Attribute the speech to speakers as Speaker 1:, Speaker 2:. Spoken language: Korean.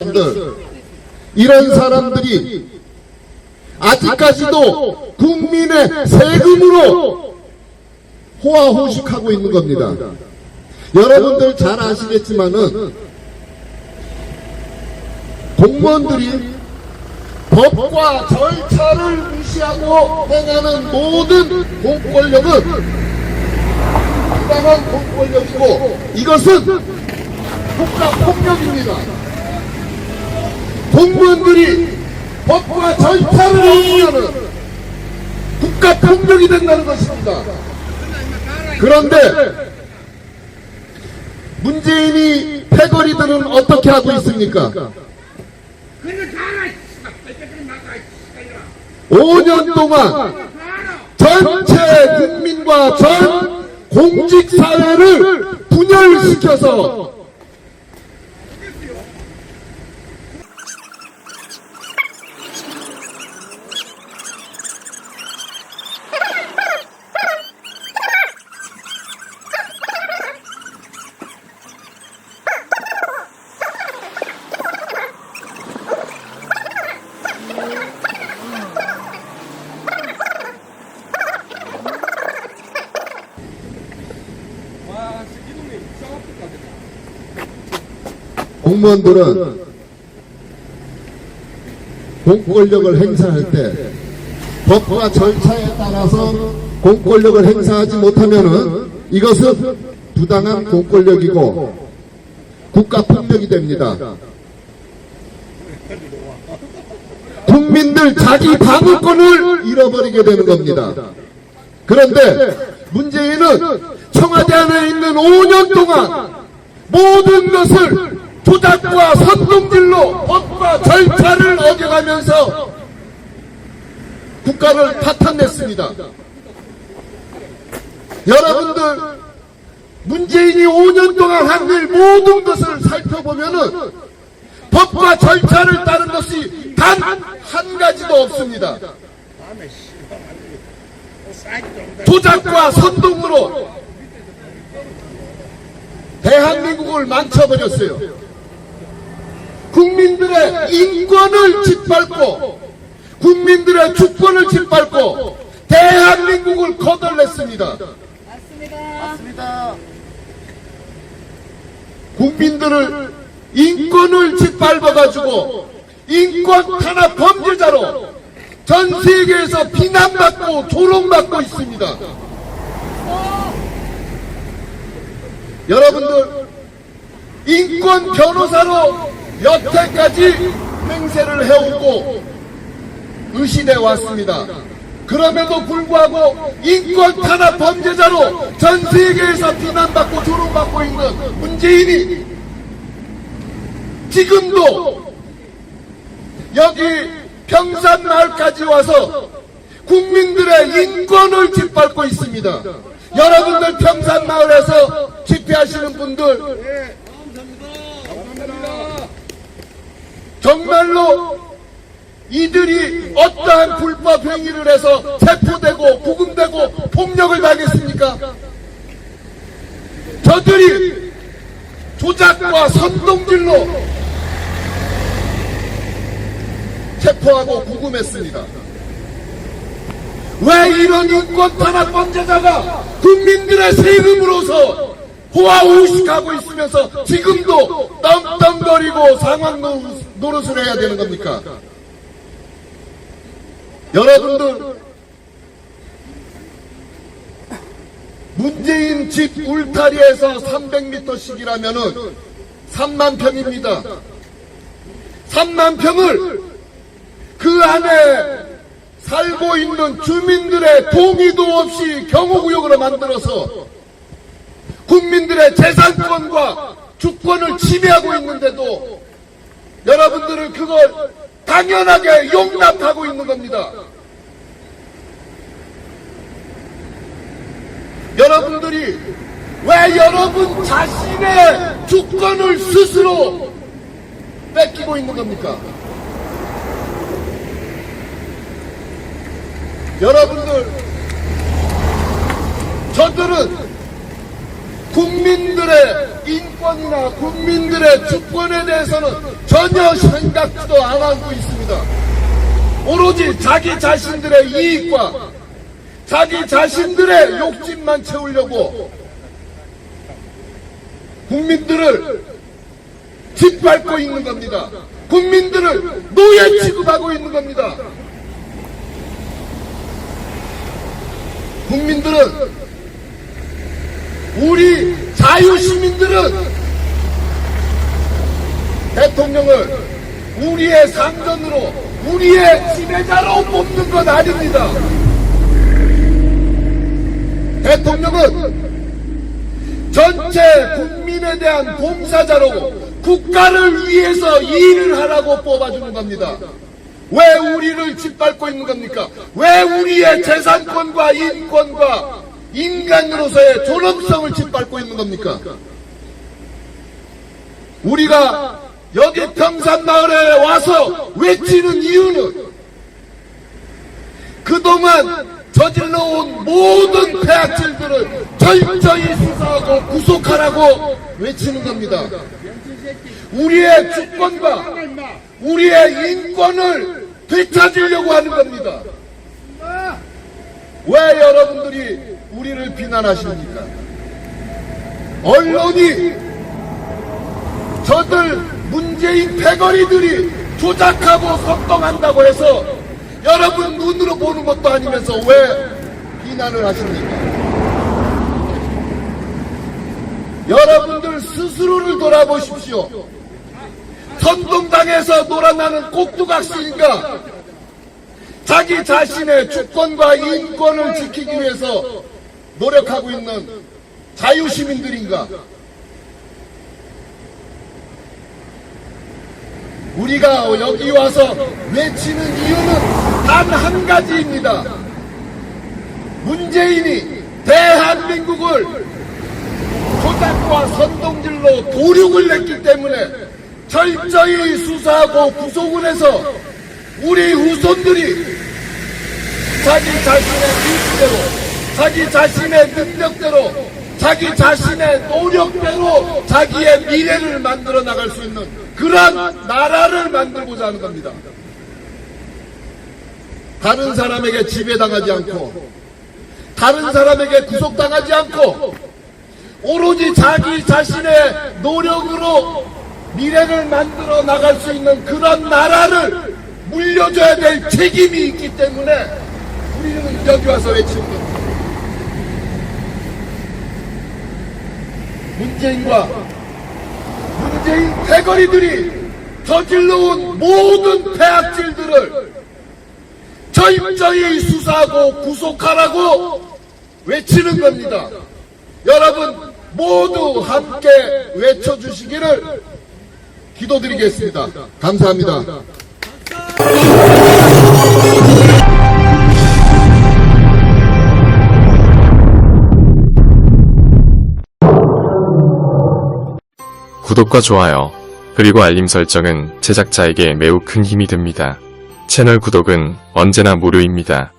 Speaker 1: 사람들, 이런 사람들이 아직까지도 국민의 세금으로 호화호식하고 있는 겁니다. 여러분들 잘 아시겠지만은 공무원들이 법과 절차를 무시하고 행하는 모든 공권력은 부당한 공권력이고 이것은 국가 폭력입니다. 공무원들이 법과 절차를 어기면은 국가 폭력이 된다는 것입니다. 그런데 문재인이 패거리들은 어떻게 하고 있습니까?
Speaker 2: 그거 다 알아. 씨발. 빨리 나가. 씨발.
Speaker 1: 5년 동안. 전체 국민과 전 공직사회를 분열시켜서 공무원들은 공권력을 행사할 때 법과 절차에 따라서 공권력을 행사하지 못하면은 이것은 부당한 공권력이고 국가 폭력이 됩니다. 국민들 자기 방어권을 잃어버리게 되는 겁니다. 그런데 문재인은 청와대 안에 있는 5년 동안 모든 것을 조작과 선동질로 법과 절차를 어겨가면서 국가를 파탄냈습니다. 여러분들 문재인이 5년 동안 한 일 모든 것을 살펴보면은 법과 절차를 따른 것이 단 한 가지도 없습니다. 조작과 선동으로 대한민국을 망쳐버렸어요. 국민들의 인권을 짓밟고 국민들의 주권을 짓밟고 대한민국을 거덜냈습니다.
Speaker 3: 맞습니다.
Speaker 1: 국민들을 인권을 짓밟아가지고 인권 탄압 범죄자로 전 세계에서 비난받고 조롱받고 있습니다. 여러분들 인권 변호사로 여태까지 행세를 해오고 의시돼 왔습니다. 그럼에도 불구하고 인권 탄압 범죄자로 전 세계에서 비난받고 조롱받고 있는 문재인이 지금도 여기 평산마을까지 와서 국민들의 인권을 짓밟고 있습니다. 여러분들 평산마을에서 집회하시는 분들 정말로 이들이 어떠한 불법 행위를 해서 체포되고 구금되고 폭력을 당했습니까? 저들이 조작과 선동질로 체포하고 구금했습니다. 왜 이런 인권 탄압 범죄자가 국민들의 세금으로서 호화호식하고 있으면서 지금도 떵떵거리고 상황 노- 노릇을 해야 되는 겁니까? 여러분들 문재인 집 울타리에서 300m씩이라면은 3만 평입니다. 3만 평을 그 안에 살고 있는 주민들의 동의도 없이 경호구역으로 만들어서 국민들의 재산권과 주권을 침해하고 있는데도 여러분들은 그걸 당연하게 용납하고 있는 겁니다. 여러분들이 왜 여러분 자신의 주권을 스스로 뺏기고 있는 겁니까? 여러분들 저들은 국민들의 인권이나 국민들의 주권에 대해서는 전혀 생각도 안 하고 있습니다. 오로지 자기 자신들의 이익과 자기 자신들의 욕심만 채우려고 국민들을 짓밟고 있는 겁니다. 국민들을 노예 취급하고 있는 겁니다. 국민들은 우리 자유시민들은 대통령을 우리의 상전으로 우리의 지배자로 뽑는 건 아닙니다. 대통령은 전체 국민에 대한 봉사자로 국가를 위해서 일을 하라고 뽑아주는 겁니다. 왜 우리를 짓밟고 있는 겁니까? 왜 우리의 재산권과 인권과 인간으로서의 존엄성을 짓밟고 있는 겁니까? 우리가 여기 평산마을에 와서 외치는 이유는 그동안 저질러온 모든 폐악질들을 철저히 수사하고 구속하라고 외치는 겁니다. 우리의 주권과 우리의 인권을 되찾으려고 하는 겁니다. 왜 여러분들이 우리를 비난하십니까? 언론이 저들 문재인 패거리들이 조작하고 선동한다고 해서 여러분 눈으로 보는 것도 아니면서 왜 비난을 하십니까? 여러분들 스스로를 돌아보십시오. 선동당에서 놀아나는 꼭두각시인가? 자기 자신의 주권과 인권을 지키기 위해서 노력하고 있는 자유시민들인가? 우리가 여기 와서 외치는 이유는 단 한 가지입니다. 문재인이 대한민국을 조작과 선동질로 도륙을 냈기 때문에 철저히 수사하고 구속을 해서 우리 후손들이 자기 자신의 의지대로 자기 자신의 능력대로 자기 자신의 노력대로 자기의 미래를 만들어 나갈 수 있는 그런 나라를 만들고자 하는 겁니다. 다른 사람에게 지배당하지 않고 다른 사람에게 구속당하지 않고 오로지 자기 자신의 노력으로 미래를 만들어 나갈 수 있는 그런 나라를 물려줘야 될 책임이 있기 때문에 우리는 여기 와서 외치는 겁니다. 문재인과 문재인 패거리들이 저질러온 모든 폐악질들을 철저히 수사하고 구속하라고 외치는 겁니다. 여러분 모두 함께 외쳐주시기를 기도드리겠습니다. 감사합니다.
Speaker 4: 구독과 좋아요, 그리고 알림 설정은 제작자에게 매우 큰 힘이 됩니다. 채널 구독은 언제나 무료입니다.